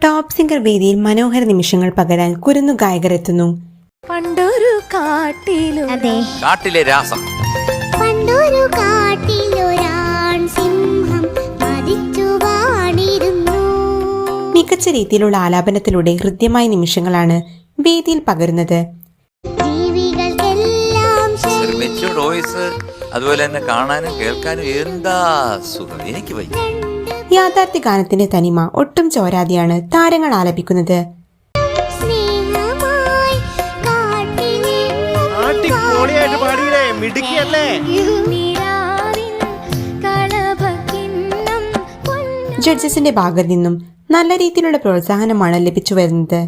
Top singer വേദിയിൽ മനോഹര നിമിഷങ്ങൾ പകരാൻ കുരുന്നു ഗായകർ എത്തുന്നു പണ്ടൊരു കാട്ടിലു അതെ. കാട്ടിലെ രാസം. പണ്ടൊരു കാട്ടിലൊരാൺ സിംഹം മതിച്ചു വാണിരുന്നു. മികച്ച രീതിയിലുള്ള ആലാപനത്തിലൂടെ ഹൃദ്യമായ നിമിഷങ്ങളാണ് വേദിയിൽ പകരുന്നത്. ജീവികൾക്കെല്ലാം ഒരു മെച്ചൂർഡ് വോയിസ് അതുപോലെ തന്നെ കാണാനും കേൾക്കാനും എന്താ സുഖം? എനിക്ക് വയ്യ. യാഥാർത്ഥ്യ ഗാനത്തിന്റെ തനിമ ഒട്ടും ചോരാതെയാണ് താരങ്ങൾ ആലപിക്കുന്നത്. ജഡ്ജസിന്റെ ഭാഗത്തു നിന്നും നല്ല രീതിയിലുള്ള പ്രോത്സാഹനമാണ് ലഭിച്ചു വരുന്നത്.